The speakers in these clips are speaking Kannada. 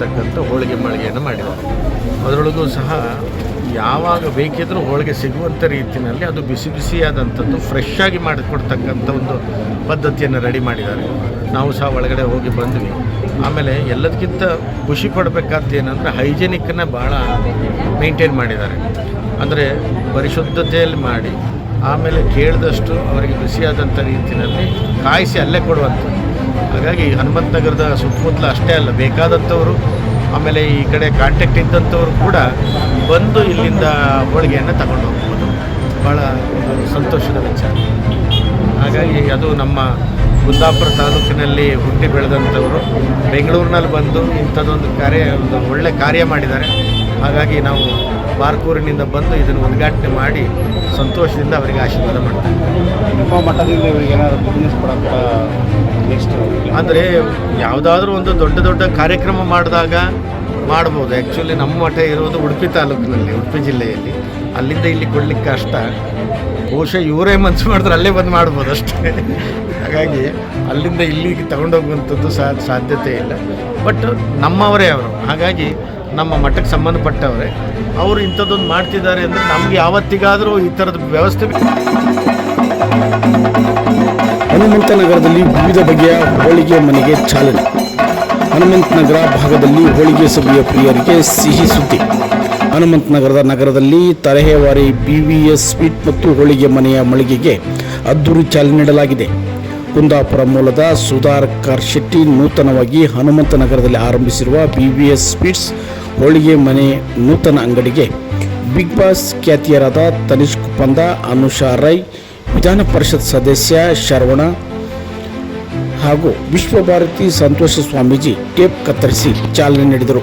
ಮಾಡಿರ್ತಕ್ಕಂಥ ಹೋಳಿಗೆ ಮಳಿಗೆಯನ್ನು ಮಾಡಿದ್ದಾರೆ. ಅದರೊಳಗೂ ಸಹ ಯಾವಾಗ ಬೇಕಿದ್ರೂ ಹೋಳಿಗೆ ಸಿಗುವಂಥ ರೀತಿಯಲ್ಲಿ ಅದು ಬಿಸಿ ಬಿಸಿಯಾದಂಥದ್ದು ಫ್ರೆಶ್ ಆಗಿ ಮಾಡಿಕೊಡ್ತಕ್ಕಂಥ ಒಂದು ಪದ್ಧತಿಯನ್ನು ರೆಡಿ ಮಾಡಿದ್ದಾರೆ. ನಾವು ಸಹ ಒಳಗಡೆ ಹೋಗಿ ಬಂದ್ವಿ. ಆಮೇಲೆ ಎಲ್ಲದಕ್ಕಿಂತ ಖುಷಿ ಪಡಬೇಕಾದ್ದು ಏನಂದರೆ ಹೈಜೆನಿಕ್ಕನ್ನು ಭಾಳ ಮೇಂಟೈನ್ ಮಾಡಿದ್ದಾರೆ. ಅಂದರೆ ಪರಿಶುದ್ಧತೆಯಲ್ಲಿ ಮಾಡಿ, ಆಮೇಲೆ ಕೇಳಿದಷ್ಟು ಅವರಿಗೆ ಬಿಸಿಯಾದಂಥ ರೀತಿಯಲ್ಲಿ ಕಾಯಿಸಿ ಅಲ್ಲೇ ಕೊಡುವಂಥದ್ದು. ಹಾಗಾಗಿ ಹನುಮಂತ ನಗರದ ಸುತ್ತಮುತ್ತಲ ಅಷ್ಟೇ ಅಲ್ಲ, ಬೇಕಾದಂಥವರು, ಆಮೇಲೆ ಈ ಕಡೆ ಕಾಂಟ್ಯಾಕ್ಟ್ ಇದ್ದಂಥವ್ರು ಕೂಡ ಬಂದು ಇಲ್ಲಿಂದ ಹೋಳಿಗೆಯನ್ನು ತಗೊಂಡು ಹೋಗ್ಬೋದು. ಭಾಳ ಒಂದು ಸಂತೋಷದ ವಿಚಾರ. ಹಾಗಾಗಿ ಅದು ನಮ್ಮ ಕುಂದಾಪುರ ತಾಲೂಕಿನಲ್ಲಿ ಹುಟ್ಟಿ ಬೆಳೆದಂಥವರು, ಬೆಂಗಳೂರಿನಲ್ಲಿ ಬಂದು ಇಂಥದ್ದೊಂದು ಕಾರ್ಯ, ಒಂದು ಒಳ್ಳೆ ಕಾರ್ಯ ಮಾಡಿದ್ದಾರೆ. ಹಾಗಾಗಿ ನಾವು ಬಾರ್ಕೂರಿನಿಂದ ಬಂದು ಇದನ್ನು ಉದ್ಘಾಟನೆ ಮಾಡಿ ಸಂತೋಷದಿಂದ ಅವರಿಗೆ ಆಶೀರ್ವಾದ ಮಾಡ್ತಾರೆ ಮಠದಿಂದ ಇವರಿಗೆ ಏನಾದರೂ ಬಿಸ್ನೆಸ್ ಕೊಡಕ್ಕೆ ಅಂದರೆ ಯಾವುದಾದ್ರೂ ಒಂದು ದೊಡ್ಡ ದೊಡ್ಡ ಕಾರ್ಯಕ್ರಮ ಮಾಡಿದಾಗ ಮಾಡ್ಬೋದು. ಆ್ಯಕ್ಚುಲಿ ನಮ್ಮ ಮಠ ಇರೋದು ಉಡುಪಿ ತಾಲೂಕಿನಲ್ಲಿ, ಉಡುಪಿ ಜಿಲ್ಲೆಯಲ್ಲಿ. ಅಲ್ಲಿಂದ ಇಲ್ಲಿ ಕೊಡಲಿಕ್ಕೆ ಕಷ್ಟ. ಬಹುಶಃ ಇವರೇ ಮನಸ್ಸು ಮಾಡಿದ್ರೆ ಅಲ್ಲೇ ಬಂದು ಮಾಡ್ಬೋದು ಅಷ್ಟೇ. ಹಾಗಾಗಿ ಅಲ್ಲಿಂದ ಇಲ್ಲಿಗೆ ತಗೊಂಡೋಗುವಂಥದ್ದು ಸಾ, ಸಾಧ್ಯತೆ ಇಲ್ಲ. ಬಟ್ ನಮ್ಮವರೇ ಅವರು. ಹಾಗಾಗಿ ನಮ್ಮ ಮಠಕ್ಕೆ ಸಂಬಂಧಪಟ್ಟವರೇ, ಅವರು ಇಂಥದ್ದೊಂದು ಮಾಡ್ತಿದ್ದಾರೆ ಅಂದರೆ ನಮಗೆ ಯಾವತ್ತಿಗಾದರೂ ಈ ಥರದ ವ್ಯವಸ್ಥೆ ಹನುಮಂತ ನಗರದಲ್ಲಿ ವಿವಿಧ ಬಗೆಯ ಹೋಳಿಗೆ ಮನೆಗೆ ಚಾಲನೆ. ಹನುಮಂತ ನಗರ ಭಾಗದಲ್ಲಿ ಹೋಳಿಗೆ ಸಭೆಯ ಪ್ರಿಯರಿಗೆ ಸಿಹಿ ಸುದ್ದಿ. ಹನುಮಂತ ನಗರದ ನಗರದಲ್ಲಿ ತರಹೇವಾರಿ ಬಿ ವಿ ಎಸ್ ಸ್ವೀಟ್ ಮತ್ತು ಹೋಳಿಗೆ ಮನೆಯ ಮಳಿಗೆಗೆ ಅದ್ದೂರಿ ಚಾಲನೆ ನೀಡಲಾಗಿದೆ. ಕುಂದಾಪುರ ಮೂಲದ ಸುಧಾಕರ್ ಶೆಟ್ಟಿ ನೂತನವಾಗಿ ಹನುಮಂತ ನಗರದಲ್ಲಿ ಆರಂಭಿಸಿರುವ ಬಿ ವಿ ಎಸ್ ಸ್ವೀಟ್ಸ್ ಹೋಳಿಗೆ ಮನೆ ನೂತನ ಅಂಗಡಿಗೆ. ಬಿಗ್ ಬಾಸ್ ಖ್ಯಾತಿಯರಾದ ತನಿಷ್ ಪಂದ, ಅನುಷಾ ರೈ ವಿಧಾನ ಪರಿಷತ್ ಸದಸ್ಯ ಶರವಣ ಹಾಗೂ ವಿಶ್ವಭಾರತಿ ಸಂತೋಷ ಸ್ವಾಮೀಜಿ ಟೇಪ್ ಕತ್ತರಿಸಿ ಚಾಲನೆ ನೀಡಿದರು.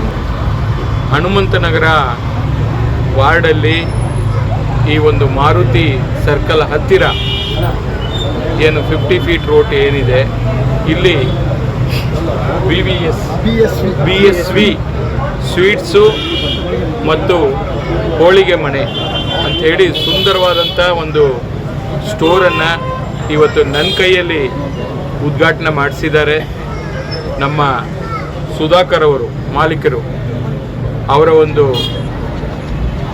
ಹನುಮಂತನಗರ ವಾರ್ಡಲ್ಲಿ ಈ ಒಂದು ಮಾರುತಿ ಸರ್ಕಲ್ ಹತ್ತಿರ ಏನು ಫಿಫ್ಟಿ ಫೀಟ್ ರೋಡ್ ಏನಿದೆ, ಇಲ್ಲಿ B V S B S V sweets ಮತ್ತು ಹೋಳಿಗೆ ಮನೆ ಅಂಥೇಳಿ ಸುಂದರವಾದಂಥ ಒಂದು ಸ್ಟೋರನ್ನು ಇವತ್ತು ನನ್ನ ಕೈಯಲ್ಲಿ ಉದ್ಘಾಟನೆ ಮಾಡಿಸಿದ್ದಾರೆ ನಮ್ಮ ಸುಧಾಕರ್ ಅವರು, ಮಾಲೀಕರು. ಅವರ ಒಂದು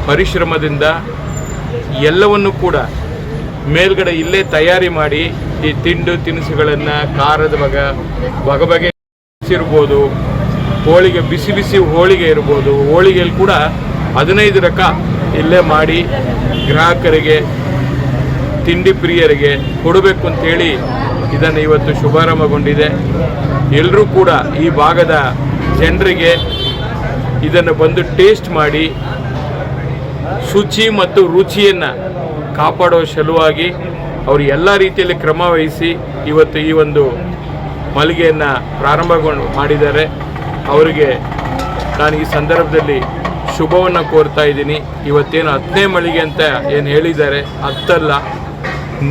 ಪರಿಶ್ರಮದಿಂದ ಎಲ್ಲವನ್ನು ಕೂಡ ಮೇಲ್ಗಡೆ ಇಲ್ಲೇ ತಯಾರಿ ಮಾಡಿ ಈ ತಿಂಡು ತಿನಿಸುಗಳನ್ನು ಖಾರದ ಬಗ ಬಗೆ ಬಗೆ ಇರ್ಬೋದು, ಹೋಳಿಗೆ ಬಿಸಿ ಬಿಸಿ ಹೋಳಿಗೆ ಇರ್ಬೋದು, ಹೋಳಿಗೆಯಲ್ಲಿ ಕೂಡ ಹದಿನೈದು ರಕ ಇಲ್ಲೇ ಮಾಡಿ ಗ್ರಾಹಕರಿಗೆ, ತಿಂಡಿ ಪ್ರಿಯರಿಗೆ ಕೊಡಬೇಕು ಅಂತೇಳಿ ಇದನ್ನು ಇವತ್ತು ಶುಭಾರಂಭಗೊಂಡಿದೆ. ಎಲ್ಲರೂ ಕೂಡ ಈ ಭಾಗದ ಜನರಿಗೆ ಇದನ್ನು ಬಂದು ಟೇಸ್ಟ್ ಮಾಡಿ ಶುಚಿ ಮತ್ತು ರುಚಿಯನ್ನು ಕಾಪಾಡುವ ಸಲುವಾಗಿ ಅವರು ಎಲ್ಲ ರೀತಿಯಲ್ಲಿ ಕ್ರಮ ವಹಿಸಿ ಇವತ್ತು ಈ ಒಂದು ಮಳಿಗೆಯನ್ನು ಪ್ರಾರಂಭಗೊಂಡು ಮಾಡಿದ್ದಾರೆ. ಅವರಿಗೆ ನಾನು ಈ ಸಂದರ್ಭದಲ್ಲಿ ಶುಭವನ್ನು ಕೋರ್ತಾ ಇದ್ದೀನಿ. ಇವತ್ತೇನು ಹತ್ತನೇ ಮಳಿಗೆ ಅಂತ ಏನು ಹೇಳಿದ್ದಾರೆ, ಹತ್ತಲ್ಲ.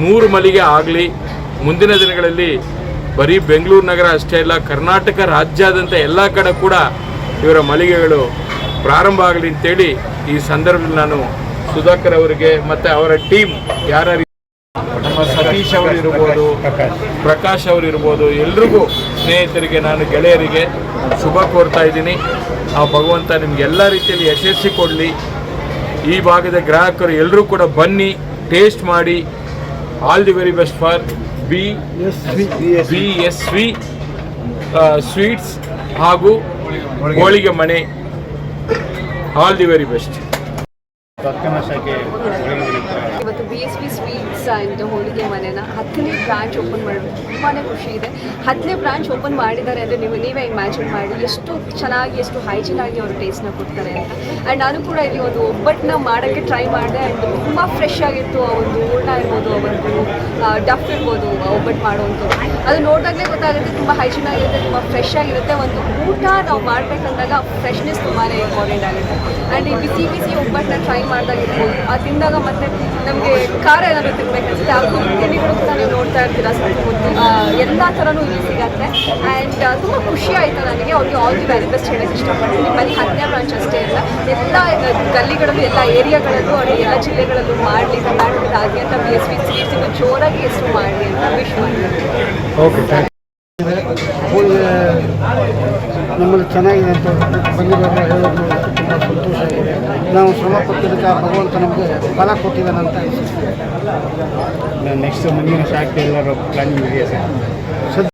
ನೂರು ಮಳಿಗೆ ಆಗಲಿ. ಮುಂದಿನ ದಿನಗಳಲ್ಲಿ ಬರೀ ಬೆಂಗಳೂರು ನಗರ ಅಷ್ಟೇ ಅಲ್ಲ, ಕರ್ನಾಟಕ ರಾಜ್ಯಾದ್ಯಂತ ಎಲ್ಲ ಕಡೆ ಕೂಡ ಇವರ ಮಳಿಗೆಗಳು ಪ್ರಾರಂಭ ಆಗಲಿ ಅಂತೇಳಿ ಈ ಸಂದರ್ಭದಲ್ಲಿ ನಾನು ಸುಧಾಕರ್ ಅವರಿಗೆ ಮತ್ತು ಅವರ ಟೀಮ್ ಯಾರ್ಯಾರು ನಮ್ಮ ಸತೀಶ್ ಅವರಿರ್ಬೋದು ಪ್ರಕಾಶ್ ಅವರಿರ್ಬೋದು ಎಲ್ರಿಗೂ ಸ್ನೇಹಿತರಿಗೆ ನಾನು ಗೆಳೆಯರಿಗೆ ಶುಭ ಕೋರ್ತಾ ಇದ್ದೀನಿ. ಆ ಭಗವಂತ ನಿಮ್ಗೆ ಎಲ್ಲ ರೀತಿಯಲ್ಲಿ ಯಶಸ್ವಿ ಕೊಡಲಿ. ಈ ಭಾಗದ ಗ್ರಾಹಕರು ಎಲ್ಲರೂ ಕೂಡ ಬನ್ನಿ ಟೇಸ್ಟ್ ಮಾಡಿ. All the very best for B B S V sweets ಹಾಗೂ ಹೋಳಿಗೆ ಮನೆ. ಆಲ್ ದಿ ವೆರಿ ಬೆಸ್ಟ್ ಇವತ್ತು B S P sweets and ಹೋಳಿಗೆ ಮನೆನ ಹತ್ತನೇ ಬ್ರಾಂಚ್ ಓಪನ್ ಮಾಡಬೇಕು ತುಂಬಾ ಖುಷಿ ಇದೆ. ಹತ್ತನೇ ಬ್ರಾಂಚ್ ಓಪನ್ ಮಾಡಿದ್ದಾರೆ ಅಂದರೆ ನೀವು ನೀವೇ ಇಮ್ಯಾಜಿನ್ ಮಾಡಿ ಎಷ್ಟು ಚೆನ್ನಾಗಿ ಎಷ್ಟು ಹೈಜಿನ್ ಆಗಿ ಅವರು ಟೇಸ್ಟ್ನ ಕೊಡ್ತಾರೆ ಅಂತ. ಆ್ಯಂಡ್ ನಾನು ಕೂಡ ಇಲ್ಲಿ ಒಂದು ಒಬ್ಬಟ್ಟನ್ನ ಮಾಡೋಕ್ಕೆ ಟ್ರೈ ಮಾಡಿದೆ ಆ್ಯಂಡ್ ತುಂಬ ಫ್ರೆಶ್ ಆಗಿತ್ತು ಆ ಒಂದು ಊಟ ಇರ್ಬೋದು ಆ ಒಂದು ಡಫ್ ಇರ್ಬೋದು ಒಬ್ಬಟ್ಟು ಮಾಡುವಂಥದ್ದು. ಅದು ನೋಡಿದಾಗಲೇ ಗೊತ್ತಾಗುತ್ತೆ, ತುಂಬ ಹೈಜೀನ್ ಆಗಿರುತ್ತೆ, ತುಂಬ ಫ್ರೆಶ್ ಆಗಿರುತ್ತೆ. ಒಂದು ಊಟ ನಾವು ಮಾಡಬೇಕಂದಾಗ ಫ್ರೆಶ್ನೆಸ್ ತುಂಬಾ ಇಂಪಾರ್ಟೆಂಟ್ ಆಗುತ್ತೆ. ಆ್ಯಂಡ್ ಈ ಬಿಸಿ ಬಿಸಿ ಒಬ್ಬಟ್ಟನ್ನ ಟ್ರೈ ಮಾಡಿದಾಗಿರ್ಬೋದು. ಅದು ತಿಂದಾಗ ಮತ್ತೆ ನಮಗೆ ಖಾರ ಏನಾದರೂ ತಿನ್ಬೇಕನ್ಸುತ್ತೆ ಆ ತಿಂಡಿಗಳು ಕೂಡ ನೀವು ನೋಡ್ತಾ ಇರ್ತೀರಾ ಸುತ್ತಮುತ್ತ ಎಲ್ಲ ಥರನೂ ಇಲ್ಲಿ ಸಿಗತ್ತೆ. ಆ್ಯಂಡ್ ತುಂಬ ಖುಷಿ ಆಯಿತು ನನಗೆ. ಅವ್ರಿಗೆ ಆಲ್ ದಿ ವೆರಿ ಬೆಸ್ಟ್ ಹೇಳೋಕ್ಕೆ ಇಷ್ಟಪಡ್ತೀನಿ. ನಿಮ್ಮಲ್ಲಿ ಹತ್ತನೇ ಬ್ರಾಂಚ್ ಅಷ್ಟೇ ಇಲ್ಲ ಎಲ್ಲ ಗಲ್ಲಿಗಳಲ್ಲೂ ಎಲ್ಲ ಏರಿಯಾಗಳಲ್ಲೂ ಅವರು ಎಲ್ಲ ಜಿಲ್ಲೆಗಳಲ್ಲೂ ಮಾಡಲಿ ಅಂತ ಬಿ ಎಸ್ ವಿ ಸ್ವೀಟ್ಸಿಗೂ ಜೋರಾಗಿ ಹೆಸರು ಮಾಡಲಿ ಅಂತ ವಿಶ್ ಮಾಡ್ತೀನಿ ನಮ್ಮಲ್ಲಿ ಚೆನ್ನಾಗಿದೆ ಅಂತ ಬಂದಿರೋರು ಹೇಳೋದು ತುಂಬ ಸಂತೋಷ ಆಗಿದೆ. ನಾವು ಶ್ರಮ ಕೊಟ್ಟಿದ್ದಕ್ಕೆ ಆ ಭಗವಂತ ನಮಗೆ ಫಲ ಕೊಟ್ಟಿದ್ದಾನೆ ಅಂತ ಅನಿಸುತ್ತೆ. ನೆಕ್ಸ್ಟ್ ಮುಂದಿನ ಶಾಖೆ ಎಲ್ಲರೂ ಪ್ಲಾನಿಂಗ್ ಇದೆಯಾ ಸರ್?